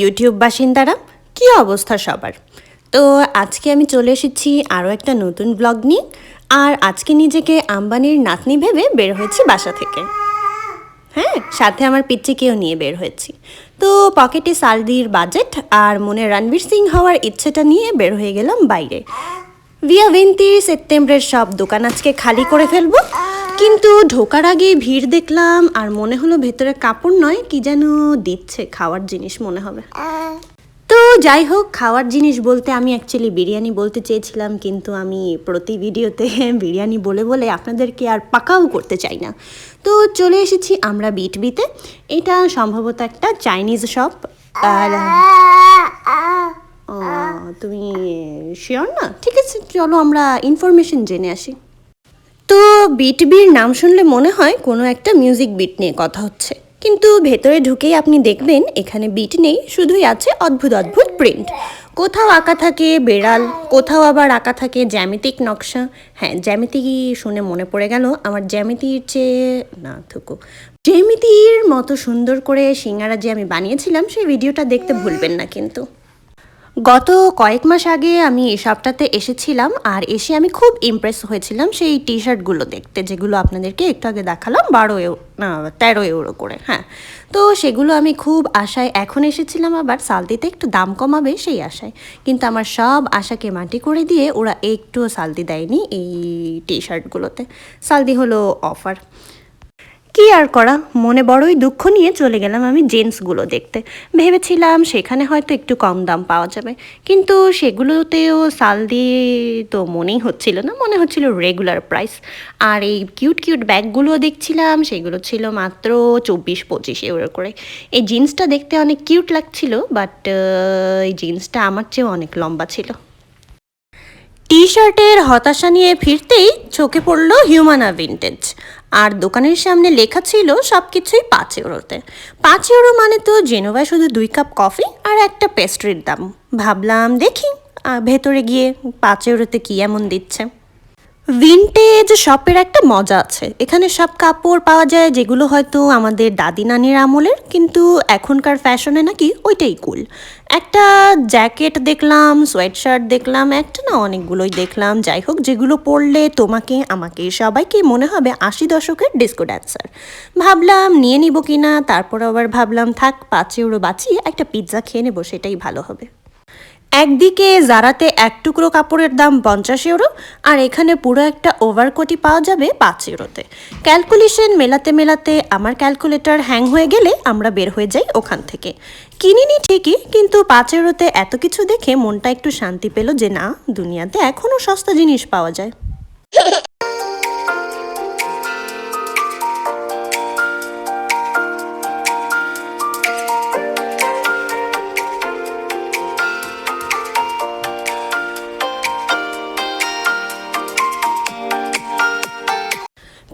YouTube বাসিন্দারা, কি অবস্থা সবার? তো আজকে আমি চলে এসেছি আরও একটা নতুন ব্লগ নিয়ে, আর আজকে নিজেকে আম্বানির নাতনি ভেবে বের হয়েছি বাসা থেকে। হ্যাঁ সাথে আমার পিচ্চিকেও নিয়ে বের হয়েছি। তো পকেটে সালদির বাজেট আর মনে রণবীর সিং হওয়ার ইচ্ছেটা নিয়ে বের হয়ে গেলাম বাইরে। ভিয়া ভেন্তি সেপ্টেম্বরের সব দোকান আজকে খালি করে ফেলব। কিন্তু ঢোকার আগে ভিড় দেখলাম, আর মনে হলো ভেতরে কাপড় নয়, কি যেন দিচ্ছে, খাওয়ার জিনিস মনে হবে। তো যাই হোক, খাওয়ার জিনিস বলতে আমি অ্যাকচুয়ালি বিরিয়ানি বলতে চেয়েছিলাম, কিন্তু আমি প্রতি ভিডিওতে বিরিয়ানি বলে বলে আপনাদেরকে আর পাকাও করতে চাই না। তো চলে এসেছি আমরা বিট বিতে এটা সম্ভবত একটা চাইনিজ শপ আর তুমি শিওর না? ঠিক আছে, চলো আমরা ইনফরমেশন জেনে আসি। তো বিট বির নাম শুনলে মনে হয় কোনো একটা মিউজিক বিট নিয়ে কথা হচ্ছে। কিন্তু ভেতরে ঢুকেই আপনি দেখবেন এখানে বিট নেই, শুধুই আছে অদ্ভুত অদ্ভুত প্রিন্ট কোথাও আঁকা থাকে বেড়াল, কোথাও আবার আঁকা থাকে জ্যামিতিক নকশা। হ্যাঁ জ্যামিতি শুনে মনে পড়ে গেল আমার জ্যামিতির চেয়ে, না থুকু। জ্যামিতির মতো সুন্দর করে সিঙ্গারা যে আমি বানিয়েছিলাম, সেই ভিডিওটা দেখতে ভুলবেন না কিন্তু। গত কয়েক মাস আগে আমি এই শপটাতে এসেছিলাম আর এসে আমি খুব ইমপ্রেস হয়েছিলাম সেই টি শার্টগুলো দেখতে, যেগুলো আপনাদেরকে একটু আগে দেখালাম বারো তেরো ইউরো করে হ্যাঁ। তো সেগুলো আমি খুব আশায় এখন এসেছিলাম আবার, সালদিতে একটু দাম কমাবে সেই আশায়। কিন্তু আমার সব আশাকে মাটি করে দিয়ে ওরা একটুও সালদি দেয়নি এই টি শার্টগুলোতে সালদি হলো অফার কি আর করা? মনে বড়ই দুঃখ নিয়ে চলে গেলাম আমি জেন্টসগুলো দেখতে। ভেবেছিলাম সেখানে হয়তো একটু কম দাম পাওয়া যাবে। কিন্তু সেগুলোতেও সাল দিয়ে তো মনেই হচ্ছিল না, মনে হচ্ছিল রেগুলার প্রাইস আর এই কিউট কিউট ব্যাগগুলো দেখছিলাম, সেগুলো ছিল মাত্র চব্বিশ, পঁচিশ ইউরো করে। এই জিন্সটা দেখতে অনেক কিউট লাগছিল বাট এই জিন্সটা আমার চেয়েও অনেক লম্বা ছিল। টি শার্টের হতাশা নিয়ে ফিরতেই চোখে পড়ল হিউম্যানা ভিন্টেজ আর দোকানের সামনে লেখা ছিল সব কিছুই পাঁচ ইউরোতে। পাঁচ ইউরো মানে তো জেনোভায় শুধু দুই কাপ কফি আর একটা পেস্ট্রির দাম। ভাবলাম দেখি ভেতরে গিয়ে পাঁচ ইউরোতে কী এমন দিচ্ছে। ভিনটেজ শপের একটা মজা আছে। এখানে সব কাপড় পাওয়া যায়, যেগুলো হয়তো আমাদের দাদি নানির আমলের, কিন্তু এখনকার ফ্যাশনে নাকি ওইটাই কুল একটা জ্যাকেট দেখলাম সোয়েট শার্ট দেখলাম, একটা না অনেকগুলোই দেখলাম। যাই হোক, যেগুলো পরলে তোমাকে, আমাকে, সবাইকে মনে হবে আশি দশকের ডিস্কো ড্যান্সার ভাবলাম নিয়ে নিব কিনা, তারপর আবার ভাবলাম, থাক, পাঁচ ইউরো বাঁচিয়ে একটা পিৎজা খেয়ে নেব, সেটাই ভালো হবে। একদিকে জারাতে এক টুকরো কাপড়ের দাম পঞ্চাশ ইউরো, আর এখানে পুরো একটা ওভারকোটই পাওয়া যাবে পাঁচ ইউরোতে। ক্যালকুলেশন মেলাতে মেলাতে আমার ক্যালকুলেটর হ্যাং হয়ে গেলে আমরা বের হয়ে যাই ওখান থেকে। কিনিনি ঠিকই, কিন্তু পাঁচ ইউরোতে এত কিছু দেখে মনটা একটু শান্তি পেল যে না, দুনিয়াতে এখনও সস্তা জিনিস পাওয়া যায়।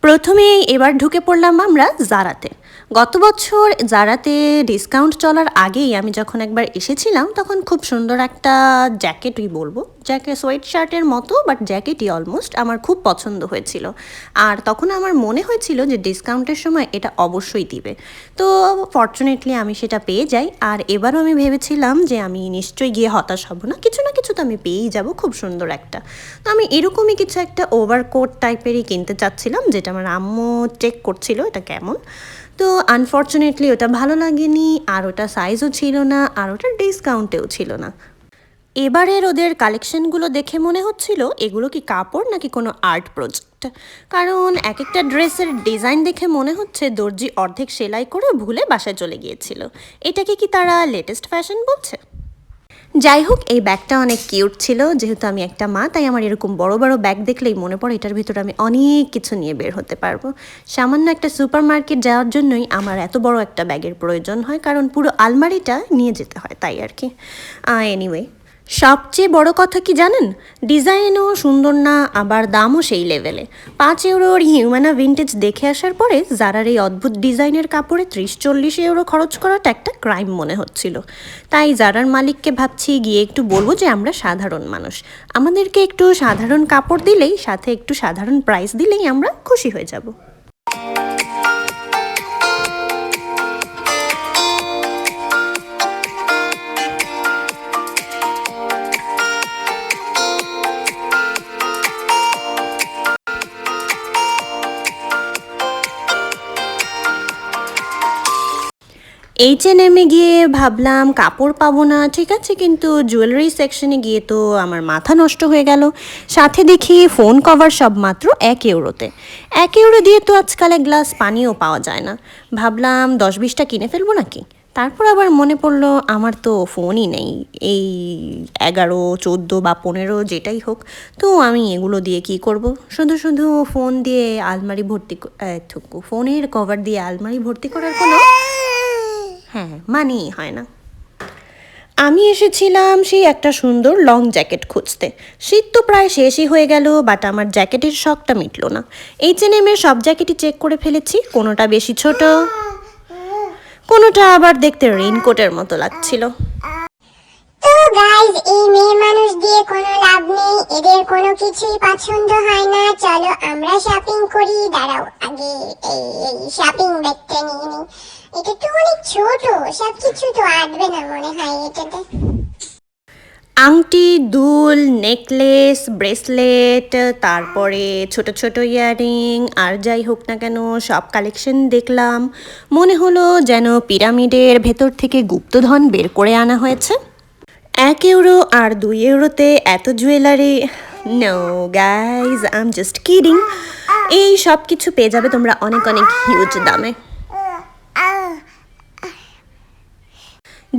প্রথমে এবার ঢুকে পড়লাম আমরা জারাতে। গত বছর জারাতে ডিসকাউন্ট চলার আগেই আমি যখন একবার এসেছিলাম, তখন খুব সুন্দর একটা জ্যাকেটই বলব। জ্যাকেট সোয়েট শার্টের মতো বাট জ্যাকেটই অলমোস্ট আমার খুব পছন্দ হয়েছিল। আর তখন আমার মনে হয়েছিল যে ডিসকাউন্টের সময় এটা অবশ্যই দিবে। তো ফর্চুনেটলি আমি সেটা পেয়ে যাই। আর এবারও আমি ভেবেছিলাম যে আমি নিশ্চয়ই গিয়ে হতাশ হব না। কিছু না তো আমি পেয়েই যাব, খুব সুন্দর একটা। তো আমি এরকমই কিছু একটা ওভারকোট টাইপেরই কিনতে চাচ্ছিলাম, যেটা আমার আম্মু চেক করছিল এটা কেমন। তো আনফর্চুনেটলি ওটা ভালো লাগেনি, আর ওটা সাইজও ছিল না, আর ওটা ডিসকাউন্টেও ছিল না। এবারের ওদের কালেকশনগুলো দেখে মনে হচ্ছিল, এগুলো কি কাপড় নাকি কোনো আর্ট প্রজেক্ট কারণ এক একটা ড্রেসের ডিজাইন দেখে মনে হচ্ছে দর্জি অর্ধেক সেলাই করে ভুলে বাসায় চলে গিয়েছিল। এটাকে কি তারা লেটেস্ট ফ্যাশন বলছে? যাই হোক এই ব্যাগটা অনেক কিউট ছিল। যেহেতু আমি একটা মা, তাই আমার এরকম বড় বড় ব্যাগ দেখলেই মনে পড়ে, এটার ভিতরে আমি অনেক কিছু নিয়ে বের হতে পারব। সামান্য একটা সুপার মার্কেট যাওয়ার জন্যই আমার এত বড় একটা ব্যাগের প্রয়োজন হয়, কারণ পুরো আলমারিটা নিয়ে যেতে হয়, তাই আর কি। এনিওয়ে সবচেয়ে বড় কথা কি জানেন? ডিজাইনও সুন্দর না, আবার দামও সেই লেভেলে পাঁচ ইউরোর হিউম্যানা ভিন্টেজ দেখে আসার পরে জারার এই অদ্ভুত ডিজাইনের কাপড়ে ত্রিশ চল্লিশ ইউরো খরচ করাটা একটা ক্রাইম মনে হচ্ছিল। তাই জারার মালিককে ভাবছি গিয়ে একটু বলব যে আমরা সাধারণ মানুষ। আমাদেরকে একটু সাধারণ কাপড় দিলেই, সাথে একটু সাধারণ প্রাইস দিলেই আমরা খুশি হয়ে যাব। এইচ এন এমে গিয়ে ভাবলাম, কাপড় পাবো না, ঠিক আছে, কিন্তু জুয়েলারি সেকশনে গিয়ে তো আমার মাথা নষ্ট হয়ে গেল। সাথে দেখি ফোন কভার সব মাত্র এক ইউরোতে। এক ইউরো দিয়ে তো আজকাল এক গ্লাস পানিও পাওয়া যায় না। ভাবলাম দশ বিশটা কিনে ফেলব নাকি? তারপর আবার মনে পড়ল, আমার তো ফোনই নেই। এই এগারো, চোদ্দ বা পনেরো যেটাই হোক, তো আমি এগুলো দিয়ে কি করব? শুধু শুধু ফোন দিয়ে আলমারি ভর্তি ফোনের কভার দিয়ে আলমারি ভর্তি করার কোনো হ্যাঁ। মানেই হয় না। আমি এসেছিলাম সেই একটা সুন্দর লং জ্যাকেট খুঁজতে। শীত তো প্রায় শেষই হয়ে গেল বাট আমার জ্যাকেটের শখটা মিটলো না। এইচ এন এম এর সব জ্যাকেটই চেক করে ফেলেছি কোনোটা বেশি ছোট কোনোটা আবার দেখতে রেইনকোটের মতো লাগছিল। তো গাইজ এই মেয়ে মানুষ দিয়ে কোনো লাভ নেই এদের কোনো কিছুই পছন্দ হয় না। চলো আমরা শপিং করি দাঁড়াও আগে এই এই শপিং ব্যাগটা নিয়ে নিই। এটা তো অনেক ছোট সব কিছু তো না মনে হয় এটাতে। আংটি, দুল, নেকলেস, ব্রেসলেট, তারপরে ছোট ছোট ইয়াররিং, আর যাই হোক না কেন, সব কালেকশন দেখলাম। মনে হলো যেন পিরামিডের ভেতর থেকে গুপ্তধন বের করে আনা হয়েছে। এক ইউরো আর দুই ইউরোতে এত jewellery no guys I am just kidding এই সব কিছু পেয়ে যাবে তোমরা অনেক অনেক হিউজ দামে।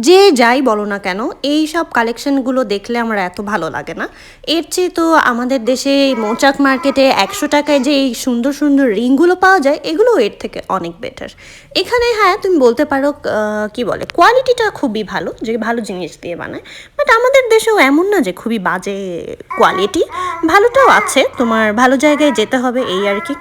যে যাই বলো না কেন, এই সব কালেকশনগুলো দেখলে আমার এত ভালো লাগে না। এর চেয়ে তো আমাদের দেশে মৌচাক মার্কেটে একশো টাকায় যে এই সুন্দর সুন্দর রিংগুলো পাওয়া যায় এগুলো এর থেকে অনেক বেটার এখানে হ্যাঁ তুমি বলতে পারো কি বলে কোয়ালিটিটা খুবই ভালো, যে ভালো জিনিস দিয়ে বানায়। বাট আমাদের দেশেও এমন না যে খুবই বাজে কোয়ালিটি ভালোটাও আছে, তোমার ভালো জায়গায় যেতে হবে, এই আর কি।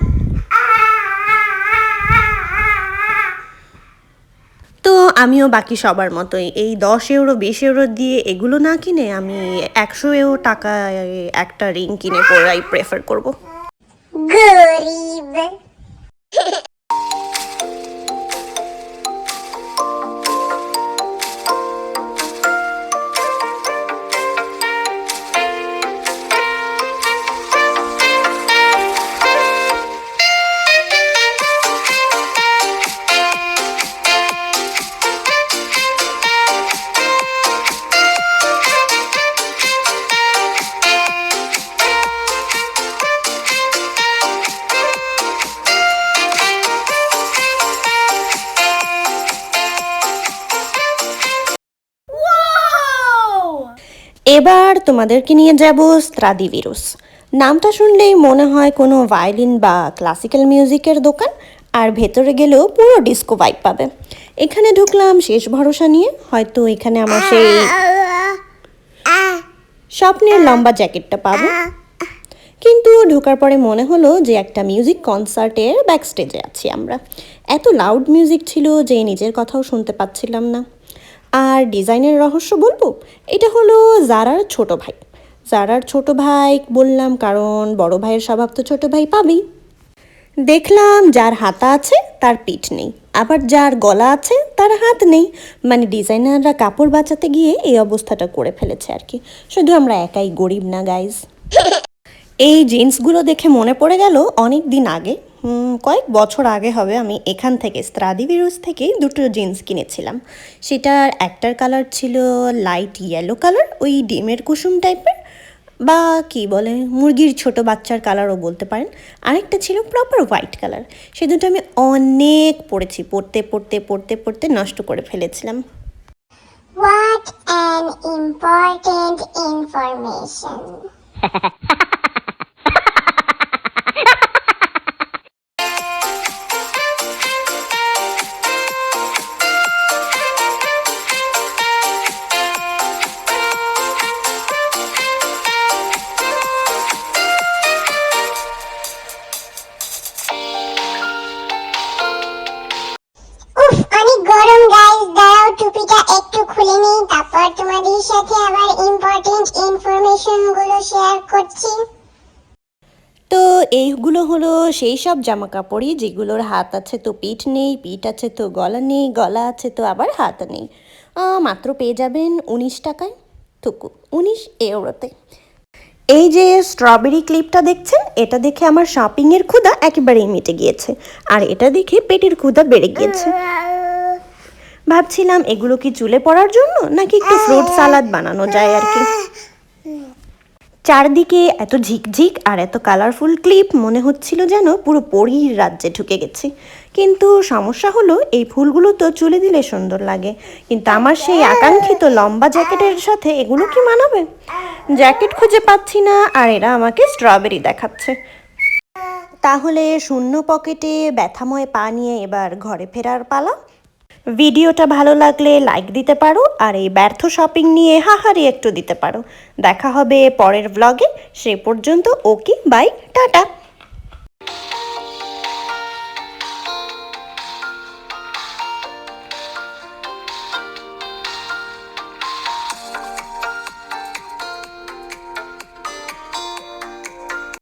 তো আমিও বাকি সবার মতোই। এই দশ ইউরো বিশ ইউরো দিয়ে এগুলো না কিনে আমি একশো ইউরো টাকা একটা রিং কিনে পরাই প্রেফার করব। গরিব। এবার তোমাদেরকে নিয়ে যাব স্ত্রাদিভিরুস নামটা শুনলেই মনে হয় কোনো ভায়োলিন বা ক্লাসিক্যাল মিউজিকের দোকান, আর ভেতরে গেলেও পুরো ডিস্কো ভাইব পাবে। এখানে ঢুকলাম শেষ ভরসা নিয়ে, হয়তো এখানে আমার সেই স্বপ্নের লম্বা জ্যাকেটটা পাবো। কিন্তু ঢোকার পরে মনে হলো যে একটা মিউজিক কনসার্টের ব্যাক স্টেজে আছি আমরা। এত লাউড মিউজিক ছিল যে নিজের কথাও শুনতে পাচ্ছিলাম না। আর ডিজাইনের রহস্য বলব, এটা হলো জারার ছোট ভাই। জারার ছোট ভাই, বললাম কারণ বড় ভাইয়ের স্বভাব তো ছোট ভাই পাবেই। দেখলাম যার হাতা আছে, তার পিঠ নেই। আবার যার গলা আছে, তার হাত নেই। মানে ডিজাইনাররা কাপড় বাঁচাতে গিয়ে এই অবস্থাটা করে ফেলেছে আর কি। শুধু আমরা একাই গরিব না গাইজ এই জিন্সগুলো দেখে মনে পড়ে গেল অনেক দিন আগে। কয়েক বছর আগে হবে আমি এখান থেকে স্ত্রাদিভিরুস থেকেই দুটো জিন্স কিনেছিলাম। সেটার একটার কালার ছিল লাইট ইয়েলো কালার ওই ডিমের কুসুম টাইপের বা কি বলে মুরগির ছোট বাচ্চার কালারও বলতে পারেন। আরেকটা ছিল প্রপার হোয়াইট কালার সে দুটো আমি অনেক পড়েছি পড়তে পড়তে পড়তে পড়তে নষ্ট করে ফেলেছিলাম। What an important information. সাথে আবার ইম্পর্টেন্ট ইনফরমেশনগুলো শেয়ার করছি। তো এইগুলো হলো সেই সব জামা কাপড়ই যেগুলোর হাত আছে তো পিঠ নেই, পিঠ আছে তো গলা নেই, গলা আছে তো আবার হাত নেই। মাত্র পেয়ে যাবেন উনিশ টাকায়। থুকু, উনিশ ইউরোতে। এই যে স্ট্রবেরি ক্লিপটা দেখছেন, এটা দেখে আমার শপিংয়ের ক্ষুধা একেবারেই মিটে গিয়েছে। আর এটা দেখে পেটের ক্ষুধা বেড়ে গিয়েছে। ভাবছিলাম এগুলো কি চুলে পড়ার জন্য নাকি একটু ফ্রুট সালাদ বানানো যায় আর কি। চারদিকে এত ঝিকঝিক আর এত কালারফুল ক্লিপ মনে হচ্ছিল যেন পুরো পরীর রাজ্যে ঢুকে গেছি। কিন্তু সমস্যা হলো এই ফুলগুলো তো চুলে দিলে সুন্দর লাগে। কিন্তু আমার সেই আকাঙ্ক্ষিত লম্বা জ্যাকেটের সাথে এগুলো কি মানাবে? জ্যাকেট খুঁজে পাচ্ছি না আর এরা আমাকে স্ট্রবেরি দেখাচ্ছে। তাহলে শূন্য পকেটে ব্যথাময় পা নিয়ে এবার ঘরে ফেরার পালা? ভিডিওটা ভালো লাগলে লাইক দিতে পারো আর এই ব্যর্থ শপিং নিয়ে হাহারি একটু দিতে পারো। দেখা হবে পরের ব্লগে সে পর্যন্ত ওকে, বাই, টাটা।